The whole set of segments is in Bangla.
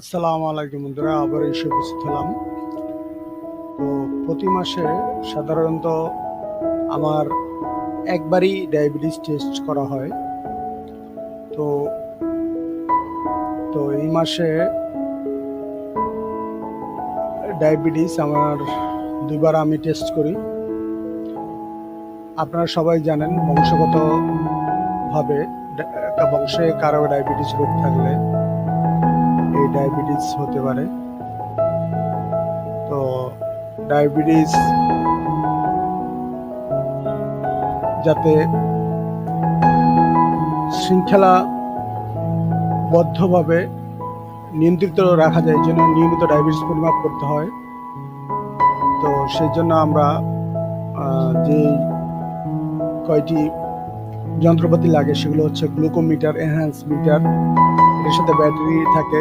আসসালামু আলাইকুম বন্ধুরা আবার এসে উপস্থিত হলাম। তো প্রতি মাসে সাধারণত আমার একবারই ডায়াবেটিস টেস্ট করা হয়। তো তো এই মাসে ডায়াবেটিস আমার দুবার আমি টেস্ট করি। আপনারা সবাই জানেন বংশগতভাবে একটা বংশে কারও ডায়াবেটিস রোগ থাকলে ডায়াবেটিস হতে পারে। তো ডায়াবেটিস যাতে শৃঙ্খলাবদ্ধভাবে নিয়ন্ত্রিত রাখা যায় জন্য নিয়মিত ডায়াবেটিস পরিমাপ করতে হয়। তো সেই জন্য আমরা যে কয়টি যন্ত্রপাতি লাগে সেগুলো হচ্ছে গ্লুকোমিটার এনহ্যান্স মিটার এর সাথে ব্যাটারি থাকে।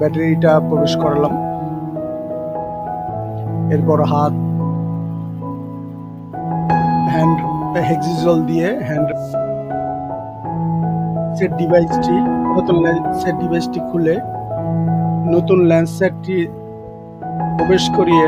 ব্যাটারিটা প্রবেশ করালাম। এরপর হাত হ্যান্ড হেক্সিজল দিয়ে হ্যান্ড সেট ডিভাইসটি নতুন সেট ডিভাইসটি খুলে নতুন ল্যান্ডসেটটি সেটটি প্রবেশ করিয়ে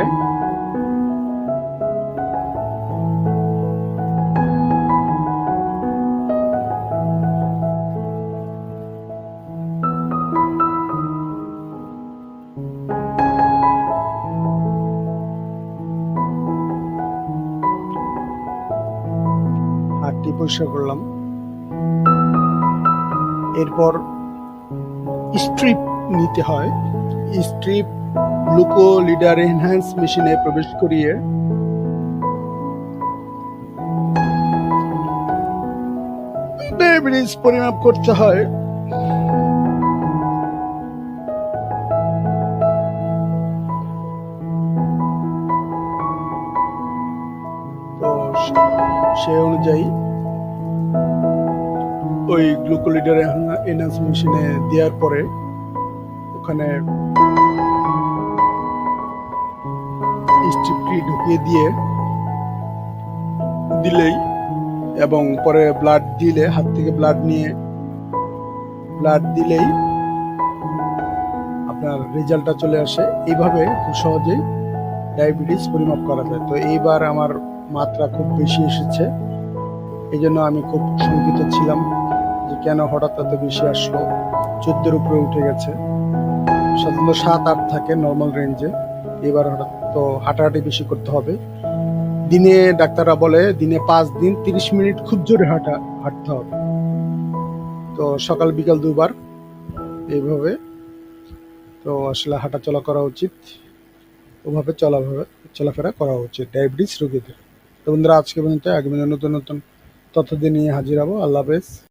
পরিষ্কার করলাম। এরপর স্ট্রিপ নিতে হয়। স্ট্রিপ গ্লুকো লিডার এনহ্যান্স মেশিনে প্রবেশ করিয়ে ডায়াবেটিস পরিমাপ করতে হয়। তো সে অনুযায়ী ওই গ্লুকোলিডার এনহান্স মেশিনে দেওয়ার পরে ওখানে স্ট্রিপটি ঢুকিয়ে দিয়ে দিলেই এবং পরে ব্লাড দিলে, হাত থেকে ব্লাড নিয়ে ব্লাড দিলেই আপনার রেজাল্টটা চলে আসে। এইভাবে খুব সহজেই ডায়াবেটিস পরিমাপ করা যায়। তো এইবার আমার মাত্রা খুব বেশি এসেছে। এই জন্য আমি খুব শঙ্কিত ছিলাম। কেন হঠাৎ এত বেশি আসলো? চোদ্দের উপরে উঠে গেছে। সাধারণত সাত, আট থাকে নর্মাল রেঞ্জে এবার হঠাৎ তো হাঁটাহাঁটি বেশি করতে হবে। দিনে ডাক্তাররা বলে দিনে পাঁচ দিন তিরিশ মিনিট খুব জোরে হাঁটা, হাঁটতে হবে। তো সকাল, বিকাল দুবার এইভাবে। তো আসলে হাঁটা চলা করা উচিত। ওভাবে চলাভাবে চলাফেরা করা উচিত। ডায়াবেটিস রোগীদের। তো বন্ধুরা, আজকে পর্যন্ত আগামী নতুন নতুন তথ্য দিয়ে নিয়ে হাজির হব। আল্লাহ হাফেজ।